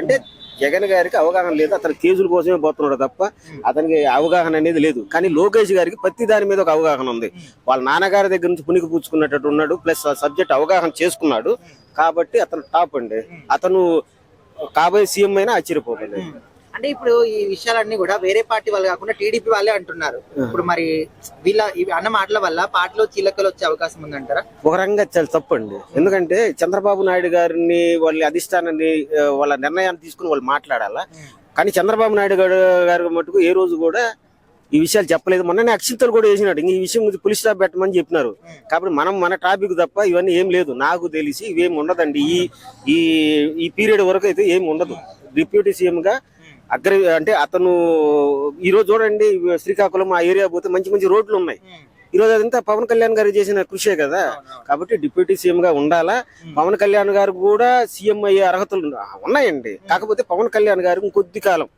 అంటే జగన్ గారికి అవగాహన లేదు అతను కేసుల కోసమే పోతున్నాడు తప్ప అతనికి అవగాహన అనేది లేదు. కానీ లోకేష్ గారికి ప్రతి దాని మీద ఒక అవగాహన ఉంది. వాళ్ళ నాన్నగారి దగ్గర నుంచి పునికి పుచ్చుకున్నట్టు ఉన్నాడు ప్లస్ సబ్జెక్ట్ అవగాహన చేసుకున్నాడు. కాబట్టి అతను టాప్ అండి. అతను కాబోయే సీఎం అయినా ఆశ్చర్యపోకండి. అంటే ఇప్పుడు ఈ విషయాలన్నీ కూడా వేరే పార్టీ వాళ్ళు కాకుండా టీడీపీ వాళ్ళే అంటున్నారు. ఇప్పుడు మరి వీళ్ళ ఇవి అన్న మాటల వల్ల పార్టీలో చీలకలు వచ్చే అవకాశం ఉందంటారా? ఒక రకంగా చాలా తప్పండి. ఎందుకంటే చంద్రబాబు నాయుడు గారిని వాళ్ళ అధిష్టానాన్ని వాళ్ళ నిర్ణయాన్ని తీసుకుని వాళ్ళు మాట్లాడాలా. కానీ చంద్రబాబు నాయుడు గారు గారి మటుకు ఏ రోజు కూడా ఈ విషయాలు చెప్పలేదు. మొన్ననే అక్షింతలు కూడా వేసినాడు. ఇంక ఈ విషయం గురించి పులిస్ స్టాప్ పెట్టమని చెప్పినారు. కాబట్టి మనం మన టాపిక్ తప్ప ఇవన్నీ ఏం లేదు. నాకు తెలిసి ఇవేం ఉండదండి. ఈ ఈ ఈ పీరియడ్ వరకు అయితే ఏం ఉండదు. డిప్యూటీ సీఎం గా అగ్ర అంటే అతను ఈ రోజు చూడండి శ్రీకాకుళం ఆ ఏరియా పోతే మంచి మంచి రోడ్లు ఉన్నాయి. ఈ రోజు అదంతా పవన్ కళ్యాణ్ గారు చేసిన కృషే కదా. కాబట్టి డిప్యూటీ సీఎం గా ఉండాలా. పవన్ కళ్యాణ్ గారు కూడా సీఎం అయ్యే అర్హతలు ఉన్నాయండి. కాకపోతే పవన్ కళ్యాణ్ గారు ఇంకొద్ది కాలం.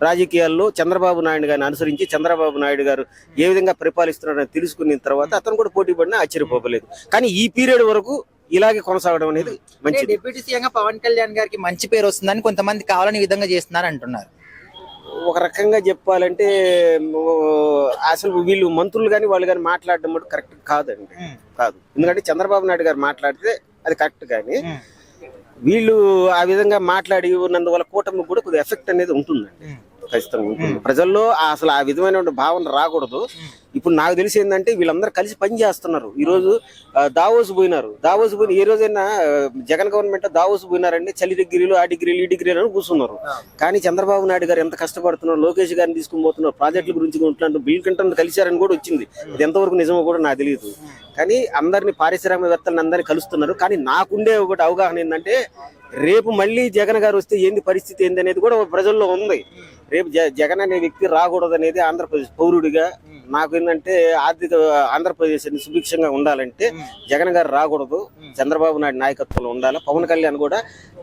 రాజకీయాల్లో చంద్రబాబు నాయుడు గారిని అనుసరించి చంద్రబాబు నాయుడు గారు ఏ విధంగా పరిపాలిస్తున్నారని తెలుసుకున్న తర్వాత అతను కూడా పోటీ పడినా ఆశ్చర్యపోలేదు కానీ ఈ పీరియడ్ వరకు ఇలాగే కొనసాగడం అనేది మంచిది. డిప్యూటీ సీఎం గా పవన్ కళ్యాణ్ గారికి మంచి పేరు వస్తుందని కొంతమంది కావాలని విధంగా చేస్తున్నారు అంటున్నారు. ఒక రకంగా చెప్పాలంటే అసలు వీళ్ళు మంత్రులు కానీ వాళ్ళు కానీ మాట్లాడడం మటు కరెక్ట్ కాదండి. కాదు. ఎందుకంటే చంద్రబాబు నాయుడు గారు మాట్లాడితే అది కరెక్ట్ కానీ వీళ్ళు ఆ విధంగా మాట్లాడి ఉన్నందువల్ల కూటమి కూడా కొద్దిగా ఎఫెక్ట్ అనేది ఉంటుందండి. ఖచ్చితంగా ఉంటుంది. ప్రజల్లో అసలు ఆ విధమైన భావన రాకూడదు. ఇప్పుడు నాకు తెలిసి ఏంటంటే వీళ్ళందరూ కలిసి పని చేస్తున్నారు. ఈ రోజు దావోస్ పోయినారు. దావోస్ పోయిన ఏ రోజైనా జగన్ గవర్నమెంట్ దావోస్ పోయినారండి చలి డిగ్రీలు ఆ డిగ్రీలు ఈ డిగ్రీలు అని కూర్చున్నారు. కానీ చంద్రబాబు నాయుడు గారు ఎంత కష్టపడుతున్నారు లోకేష్ గారిని తీసుకుని పోతున్నారు ప్రాజెక్టుల గురించి ఉంటున్నారు బిల్ క్లింటన్ కలిశారని కూడా వచ్చింది. ఇది ఎంతవరకు నిజమో కూడా నాకు తెలియదు. కానీ అందరిని పారిశ్రామికవేత్తలను అందరినీ కలుస్తున్నారు. కానీ నాకుండే ఒకటి అవగాహన ఏంటంటే రేపు మళ్ళీ జగన్ గారు వస్తే ఏంది పరిస్థితి ఏంది అనేది కూడా ప్రజల్లో ఉంది. రేపు జగన్ అనే వ్యక్తి రాకూడదు అనేది ఆంధ్రప్రదేశ్ పౌరుడిగా నాకు ఏంటంటే ఆర్థిక ఆంధ్రప్రదేశ్ సుభిక్షంగా ఉండాలంటే జగన్ గారు రాకూడదు. చంద్రబాబు నాయుడు నాయకత్వంలో ఉండాలి. పవన్ కళ్యాణ్ కూడా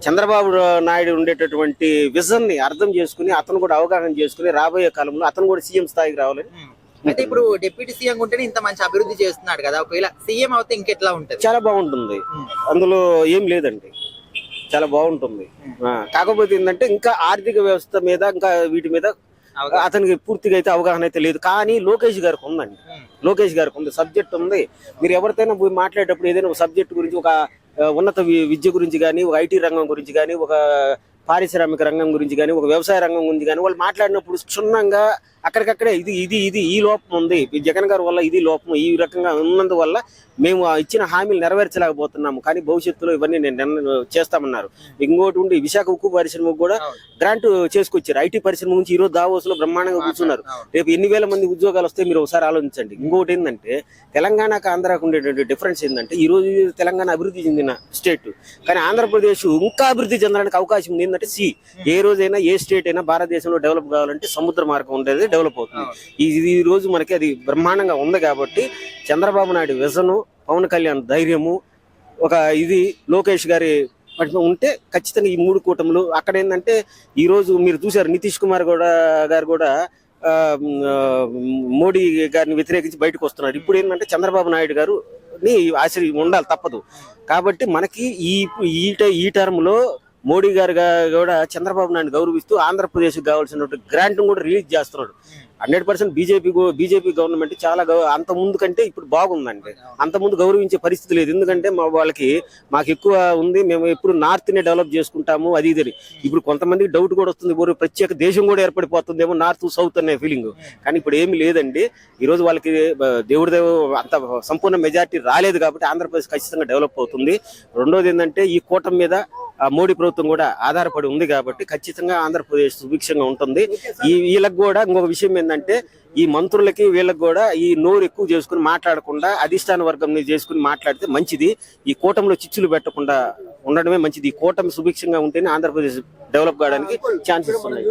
చంద్రబాబు నాయుడు ఉండేటటువంటి విజన్ని అర్థం చేసుకుని అతను కూడా అవగాహన చేసుకుని రాబోయే కాలంలో అతను కూడా సీఎం స్థాయికి రావాలని అయితే ఇప్పుడు డిప్యూటీ సీఎం ఉంటేనే ఇంత మంచి అభివృద్ధి చేస్తున్నాడు కదా. ఒకవేళ సీఎం అవుతే ఇంకెట్లా ఉంటది? చాలా బాగుంటుంది. అందులో ఏం లేదండి. చాలా బాగుంటుంది. కాకపోతే ఏంటంటే ఇంకా ఆర్థిక వ్యవస్థ మీద ఇంకా వీటి మీద. అతనికి పూర్తిగా అయితే అవగాహన అయితే లేదు. కానీ లోకేష్ గారికి ఉందండి. లోకేష్ గారికి ఉంది సబ్జెక్ట్ ఉంది. మీరు ఎవరితోనైనా పోయి మాట్లాడేటప్పుడు ఏదైనా ఒక సబ్జెక్ట్ గురించి ఒక ఉన్నత విద్య గురించి కానీ ఒక ఐటీ రంగం గురించి కానీ ఒక పారిశ్రామిక రంగం గురించి కానీ ఒక వ్యవసాయ రంగం గురించి కానీ వాళ్ళు మాట్లాడినప్పుడు క్షుణ్ణంగా అక్కడికక్కడే ఇది ఇది ఇది ఈ లోపం ఉంది. జగన్ గారి వల్ల ఇది లోపం. ఈ రకంగా ఉన్నందువల్ల మేము ఇచ్చిన హామీలు నెరవేర్చలేకపోతున్నాము. కానీ భవిష్యత్తులో ఇవన్నీ నేను చేస్తామన్నారు. ఇంకోటి ఉండి విశాఖ ఉక్కు పరిశ్రమకు కూడా గ్రాంట్ చేసుకొచ్చారు. ఐటీ పరిశ్రమ నుంచి ఈ రోజు దావోస్లో బ్రహ్మాండంగా కూర్చున్నారు రేపు ఎన్ని వేల మంది ఉద్యోగాలు వస్తే మీరు ఒకసారి ఆలోచించండి. ఇంకోటి ఏంటంటే తెలంగాణకు ఆంధ్రాకు ఉండేటువంటి డిఫరెన్స్ ఏంటంటే ఈ రోజు తెలంగాణ అభివృద్ధి చెందిన స్టేట్ కానీ ఆంధ్రప్రదేశ్ ఇంకా అభివృద్ధి చెందడానికి అవకాశం ఉంది. ఏంటంటే సి. ఏ రోజైనా ఏ స్టేట్ అయినా భారతదేశంలో డెవలప్ కావాలంటే సముద్ర మార్గం ఉండేది. డెవలప్ అవుతుంది. ఈ ఈ రోజు మనకి అది బ్రహ్మాండంగా ఉంది కాబట్టి చంద్రబాబు నాయుడు విజను పవన్ కళ్యాణ్ ధైర్యము ఒక ఇది లోకేష్ గారి ఉంటే ఖచ్చితంగా ఈ మూడు కూటములు అక్కడ ఏంటంటే ఈ రోజు మీరు చూశారు నితీష్ కుమార్ కూడా గారు కూడా మోడీ గారిని వ్యతిరేకించి బయటకు వస్తున్నారు. ఇప్పుడు ఏంటంటే చంద్రబాబు నాయుడు గారు ని ఆశ్రయం ఉండాలి తప్పదు. కాబట్టి మనకి ఈ ఈ ఈ టర్మ్లో మోడీ గారు కూడా చంద్రబాబు నాయుడు గౌరవిస్తూ ఆంధ్రప్రదేశ్ కావాల్సినటువంటి గ్రాంట్ కూడా రిలీజ్ చేస్తున్నాడు. Hundred percent BJP BJP government చాలా గౌ- అంత ముందు కంటే ఇప్పుడు బాగుందండి. అంత ముందు గౌరవించే పరిస్థితి లేదు. ఎందుకంటే మా వాళ్ళకి మాకు ఎక్కువ ఉంది. మేము ఎప్పుడు నార్త్ నే డెవలప్ చేసుకుంటాము. అది ఇది ఇప్పుడు కొంతమందికి డౌట్ కూడా వస్తుంది. ఓ ప్రత్యేక దేశం కూడా ఏర్పడిపోతుందేమో నార్త్ సౌత్ అనే ఫీలింగ్ కానీ ఇప్పుడు ఏమి లేదండి. ఈ రోజు వాళ్ళకి దేవుడి దేవ అంత సంపూర్ణ మెజారిటీ రాలేదు కాబట్టి ఆంధ్రప్రదేశ్ ఖచ్చితంగా డెవలప్ అవుతుంది. రెండోది ఏంటంటే ఈ కూటమి మీద మోడీ ప్రభుత్వం కూడా ఆధారపడి ఉంది కాబట్టి ఖచ్చితంగా ఆంధ్రప్రదేశ్ సుభిక్షంగా ఉంటుంది. ఈ వీళ్ళకి కూడా ఇంకొక విషయం ఏంటంటే ఈ మంత్రులకి వీళ్ళకి కూడా ఈ నోరు ఎక్కువ చేసుకుని మాట్లాడకుండా అధిష్టాన వర్గం చేసుకుని మాట్లాడితే మంచిది. ఈ కూటమిలో చిచ్చులు పెట్టకుండా ఉండడమే మంచిది. ఈ కూటమి సుభిక్షంగా ఉంటేనే ఆంధ్రప్రదేశ్ డెవలప్ కావడానికి ఛాన్సెస్ ఉన్నాయి.